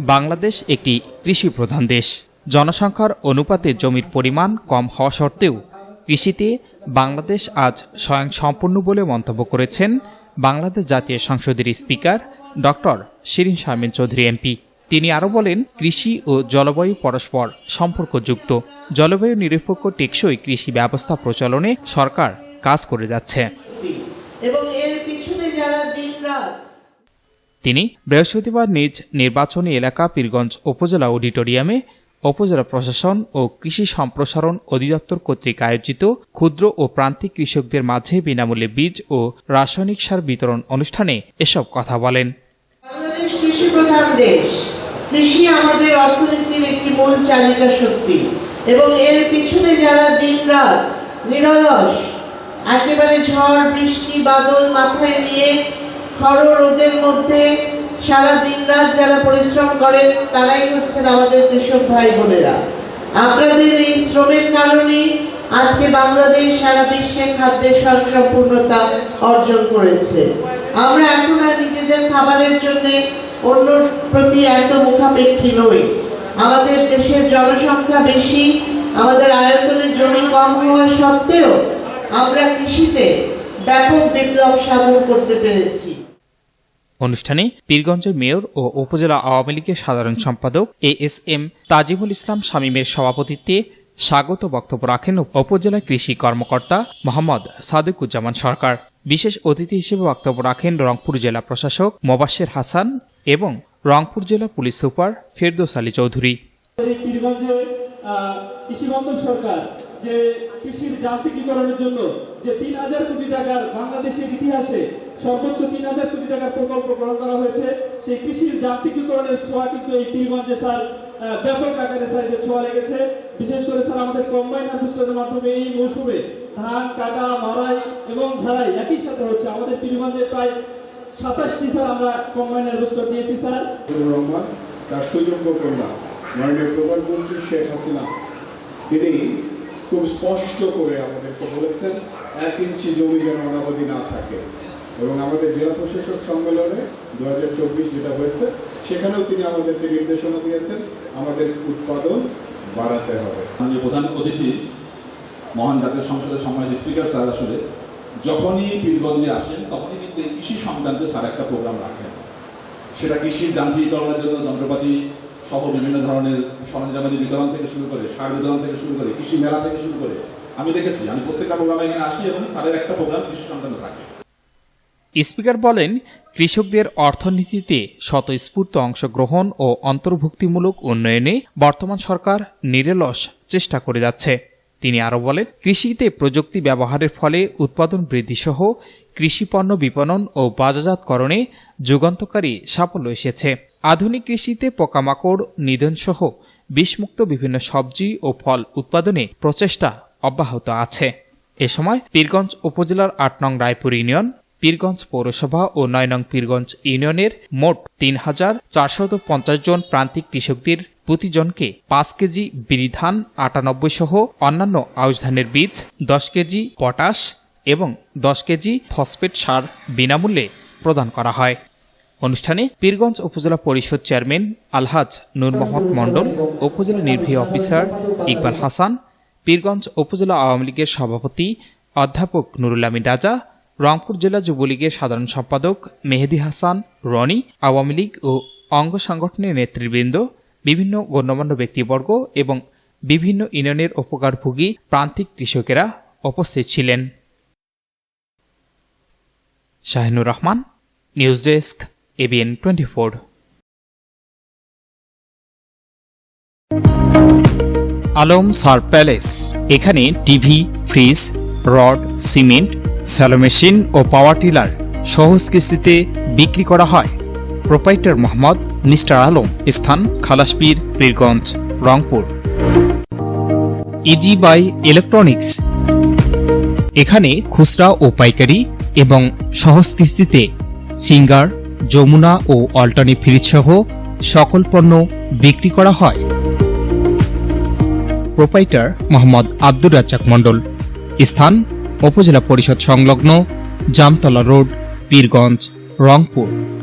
বাংলাদেশ একটি কৃষি প্রধান দেশ। জনসংখ্যার অনুপাতে জমির পরিমাণ কম হওয়া সত্ত্বেও কৃষিতে বাংলাদেশ আজ স্বয়ংসম্পূর্ণ বলে মন্তব্য করেছেন বাংলাদেশ জাতীয় সংসদের speaker doctor Shirin Sharmin Chowdhury MP. তিনি আরও বলেন, কৃষি ও জলবায়ু পরস্পর সম্পর্কযুক্ত। জলবায়ু নিরপেক্ষ টেকসই কৃষি ব্যবস্থা প্রচলনে সরকার কাজ করে যাচ্ছে। এবং এর পিছনে যারা দিনরাত তিনি বৃহস্পতিবার নিজ নির্বাচনী এলাকা পীরগঞ্জ উপজেলা অডিটোরিয়ামে উপজেলা প্রশাসন ও কৃষি সম্প্রসারণ অধিদপ্তর কর্তৃক আয়োজিত ক্ষুদ্র ও প্রান্তিক কৃষকদের মাঝে বিনামূল্যে বীজ ও রাসায়নিক সার বিতরণ অনুষ্ঠানে এসব কথা বলেন। কৃষি আমাদের অর্থনীতির একটি মূল চালিকা শক্তি এবং এর পিছনে যারা দিনরাত, নিরলস, একেবারে ঝড়, বৃষ্টি, বাদল মাথায় নিয়ে খড় রোদের মধ্যে সারা দিনরাত যারা পরিশ্রম করেন তারাই হচ্ছেন আমাদের কৃষক ভাই বোনেরা। আপনাদের এই শ্রমের কারণেই আজকে বাংলাদেশ, সারা বিশ্বে খাদ্যের স্বয়ংসম্পূর্ণতা অর্জন করেছে। আমরা এখন আর নিজেদের খাবারের জন্য অন্য প্রতি এত মুখাপেক্ষী নই। আমাদের দেশের জনসংখ্যা বেশি, আমাদের আয়তনের জমি কম হওয়া সত্ত্বেও আমরা কৃষিতে ব্যাপক বিপ্লব সাধন করতে পেরেছি। অনুষ্ঠানে পীরগঞ্জের মেয়র ও উপজেলা আওয়ামী লীগের সাধারণ সম্পাদক এ এস এম তাজিমুল ইসলাম শামীমের সভাপতিত্বে স্বাগত বক্তব্য রাখেন উপজেলা কৃষি কর্মকর্তা মোহাম্মদ সাদেকুজ্জামান সরকার। বিশেষ অতিথি হিসেবে বক্তব্য রাখেন রংপুর জেলা প্রশাসক মোবাশ্বের হাসান এবং রংপুর জেলা পুলিশ সুপার ফেরদৌস আলী চৌধুরী। সরকার যে কৃষির যান্ত্রিকীকরণের জন্য যে তিন হাজার কোটি টাকার বাংলাদেশের ইতিহাসে সর্বোচ্চ তিন হাজার কোটি টাকার প্রকল্প গ্রহণ করা হয়েছে। সেই কৃষির যান্ত্রিকীকরণের ছোঁয়া কিন্তু এই পীরগঞ্জে স্যার ব্যাপক আকারে স্যার এর ছোঁয়া লেগেছে। বিশেষ করে স্যার, আমাদের কম্বাইন হারভেস্টারের মাধ্যমে এই মৌসুমে ধান, কাটা মারাই এবং ঝাড়াই একই সাথে হচ্ছে। আমাদের পীরগঞ্জে প্রায় সাতাশটি স্যার আমরা কম্বাইন হারভেস্টার দিয়েছি, স্যার। রহমান, তার সুযোগ্য কন্যা। মাননীয় প্রধানমন্ত্রী শেখ হাসিনা। তিনি খুব স্পষ্ট করে আমাদেরকে বলেছেন, এক ইঞ্চি জমি যেন অনাবাদি না থাকে। এবং আমাদের জেলা প্রশাসক সম্মেলনে দু হাজার চব্বিশ যেটা হয়েছে, সেখানেও তিনি আমাদেরকে নির্দেশনা দিয়েছেন, আমাদের উৎপাদন বাড়াতে হবে। মাননীয় প্রধান অতিথি, মহান জাতীয় সংসদের সম্মানিত স্পিকার স্যার আসলে, যখনই পীরগঞ্জে আসেন, তখনই কিন্তু কৃষি সংক্রান্ত স্যার একটা প্রোগ্রাম রাখেন। সেটা কৃষির যান্ত্রিকরণের জন্য যন্ত্রপাতি সহ বিভিন্ন ধরনের সরঞ্জামাদি বিতরণ থেকে শুরু করে, সার বিতরণ থেকে শুরু করে, কৃষি মেলা থেকে শুরু করে, আমি দেখেছি, আমি প্রত্যেকটা প্রোগ্রামে এখানে আসি এবং স্যারের একটা প্রোগ্রাম কৃষি সংক্রান্ত থাকে। স্পিকার বলেন, কৃষকদের অর্থনীতিতে স্বতঃস্ফূর্ত অংশগ্রহণ ও অন্তর্ভুক্তিমূলক উন্নয়নে বর্তমান সরকার নিরলস চেষ্টা করে যাচ্ছে। তিনি আরও বলেন, কৃষিতে প্রযুক্তি ব্যবহারের ফলে উৎপাদন বৃদ্ধিসহ কৃষিপণ্য বিপণন ও বাজারজাতকরণে যুগান্তকারী সাফল্য এসেছে। আধুনিক কৃষিতে পোকামাকড়, নিধনসহ বিষমুক্ত বিভিন্ন সবজি ও ফল উৎপাদনে প্রচেষ্টা অব্যাহত আছে। এ সময় পীরগঞ্জ উপজেলার আট নং রায়পুর ইউনিয়ন পীরগঞ্জ পৌরসভা ও নয় নং পীরগঞ্জ ইউনিয়নের মোট তিন হাজার চারশত পঞ্চাশ জন প্রান্তিক কৃষকদের প্রতিজনকে পাঁচ কেজি বিরিধান আটানব্বই সহ অন্যান্য আউশ ধানের বীজ, দশ কেজি পটাশ এবং দশ কেজি ফসফেট সার বিনামূল্যে প্রদান করা হয়। অনুষ্ঠানে পীরগঞ্জ উপজেলা পরিষদ চেয়ারম্যান আলহাজ নূর মোহাম্মদ মণ্ডল, উপজেলা নির্বাহী অফিসার ইকবাল হাসান, পীরগঞ্জ উপজেলা আওয়ামী লীগের সভাপতি অধ্যাপক নুরুল আমিন রাজা রংপুর জেলা যুবলীগের সাধারণ সম্পাদক মেহেদি হাসান, রনি, আওয়ামী লীগ ও অঙ্গ সংগঠনের নেতৃবৃন্দ, বিভিন্ন গণ্যমান্য ব্যক্তিবর্গ এবং বিভিন্ন ইউনিয়নের উপকারভোগী প্রান্তিক কৃষকেরা উপস্থিত ছিলেন। Shahinur Rahman, news desk ABN twenty four. Alam সার প্যালেস। এখানে TV, fridge, rod, cement shallow machine ও পাওয়ার টিলার সহজ কিস্তিতে বিক্রি করা হয়। প্রোপাইটার মোহাম্মদ মিস্টার আলম, স্থান Khalaspir Pirganj Rangpur. Easy buy electronics এখানে খুচরা ও পাইকারি এবং সহজ কিস্তিতে সিঙ্গার, যমুনা ও অল্টানি ফ্রিজ সহ সকল পণ্য বিক্রি করা হয়। প্রোপাইটার মোহাম্মদ আব্দুর রাজ্জাক মণ্ডল, স্থান উপজেলা পরিষদ সংলগ্ন জামতলা রোড পীরগঞ্জ রংপুর।